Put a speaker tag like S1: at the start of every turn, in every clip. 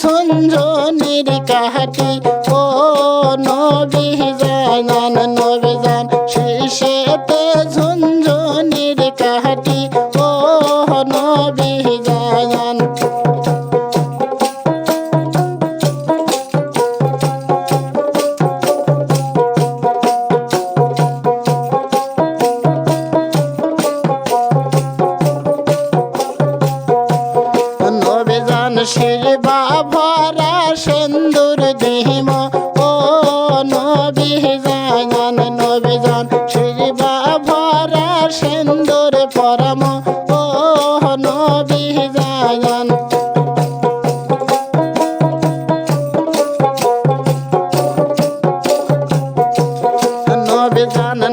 S1: ঝুনঝুনির কাহাটি ও নবী জানান নবী জান শীষেতে ঝুনঝুনির কাহাটি শিবা ভরা সিন্দুর দিহিম। ও নবী জানান নবেজান শিবা ভরা সিন্দুর পরম। ও নবী জানান। নবেজান নাকেতে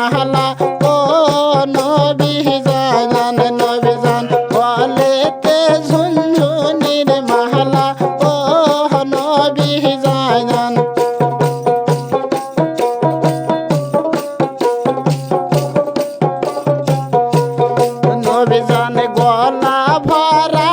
S1: মালা ও নবী নবীজান গলেতে ঝুনঝুনির মালা ও নবী জানান। নবীজান গলা ভরা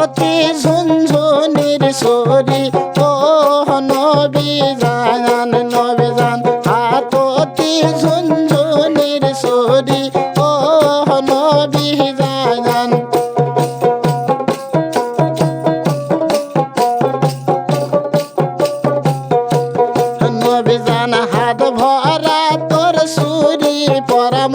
S1: হাততি ঝুনঝুনির সরি। ও নবী জান নবীজান হাততি ঝুনঝুনির সরি। ও নবী জান নবীজান হাত ভরা তোর সুরি পরম।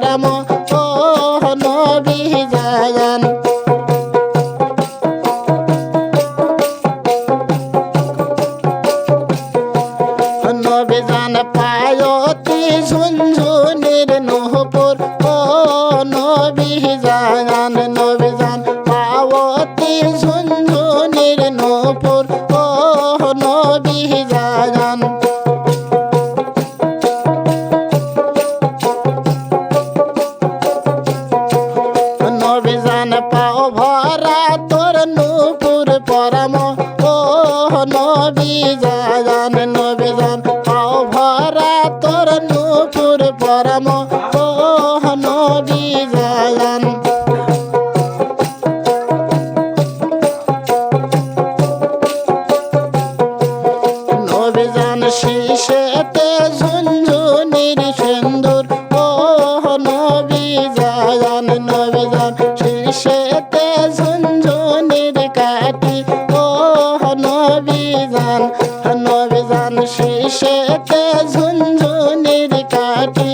S1: পরম ও নবী জান নবীজান পায়তি ঝুনঝুনির নহপুর ও নবী জান নবী জান নবীজান নবীজান শেষেতে ঝুনঝুনির কাটি